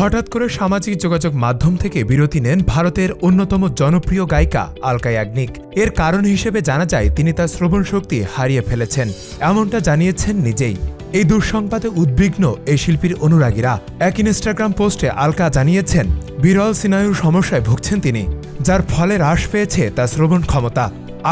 হঠাৎ করে সামাজিক যোগাযোগ মাধ্যম থেকে বিরতি নেন ভারতের অন্যতম জনপ্রিয় গায়িকা আলকা ইয়াগনিক। এর কারণ হিসেবে জানা যায়, তিনি তার শ্রবণ শক্তি হারিয়ে ফেলেছেন, এমনটা জানিয়েছেন নিজেই। এই দুঃসংবাদে উদ্বিগ্ন এই শিল্পীর অনুরাগীরা। এক ইনস্টাগ্রাম পোস্টে আলকা জানিয়েছেন, বিরল সিনায়ুর সমস্যায় ভুগছেন তিনি, যার ফলে হ্রাস পেয়েছে তার শ্রবণ ক্ষমতা।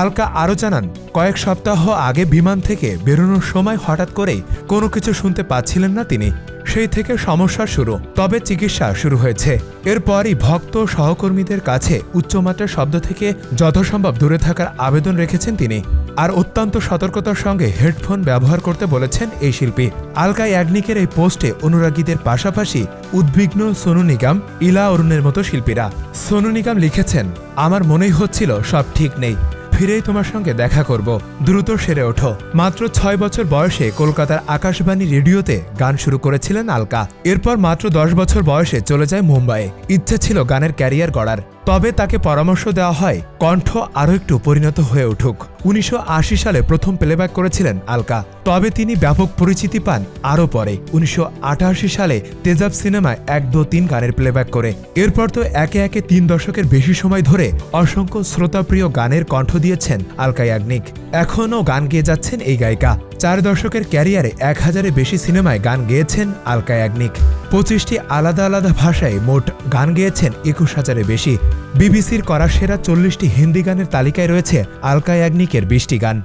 আলকা আরও জানান, কয়েক সপ্তাহ আগে বিমান থেকে বেরোনোর সময় হঠাৎ করেই কোনো কিছু শুনতে পাচ্ছিলেন না তিনি। সেই থেকে সমস্যা শুরু। তবে চিকিৎসা শুরু হয়েছে। এরপরই ভক্ত সহকর্মীদের কাছে উচ্চমাত্রার শব্দ থেকে যথাসম্ভব দূরে থাকার আবেদন রেখেছেন তিনি। আর অত্যন্ত সতর্কতার সঙ্গে হেডফোন ব্যবহার করতে বলেছেন এই শিল্পী। আলকা ইয়াগনিকের এই পোস্টে অনুরাগীদের পাশাপাশি উদ্বিগ্ন সোনু নিগম, ইলা অরুণের মতো শিল্পীরা। সোনু নিগম লিখেছেন, আমার মনেই হচ্ছিল সব ঠিক নেই। ফিরেই তোমার সঙ্গে দেখা করব। দ্রুত সেরে ওঠো। মাত্র ছয় বছর বয়সে কলকাতার আকাশবাণী রেডিওতে গান শুরু করেছিলেন আলকা। এরপর মাত্র দশ বছর বয়সে চলে যায় মুম্বাইয়ে। ইচ্ছে ছিল গানের ক্যারিয়ার গড়ার। তবে তাকে পরামর্শ দেওয়া হয়, কণ্ঠ আরও একটু পরিণত হয়ে উঠুক। উনিশশো আশি সালে প্রথম প্লেব্যাক করেছিলেন আলকা। তবে তিনি ব্যাপক পরিচিতি পান আরও পরে। উনিশশো আটাশি সালে তেজাব সিনেমায় এক দো তিন গানের প্লেব্যাক করে। এরপর তো একে একে তিন দশকের বেশি সময় ধরে অসংখ্য শ্রোতাপ্রিয় গানের কণ্ঠ দিয়েছেন আলকা ইয়াগনিক এখনও গান গেয়ে যাচ্ছেন এই গায়িকা। চার দশকের ক্যারিয়ারে এক হাজারে বেশি সিনেমায় গান গেয়েছেন আলকা ইয়াগনিক পঁচিশটি আলাদা আলাদা ভাষায় মোট গান গেয়েছেন একুশ হাজারে বেশি। বিবিসির করা সেরা চল্লিশটি হিন্দি গানের তালিকায় রয়েছে আলকা ইয়াগনিকের বিশটি গান।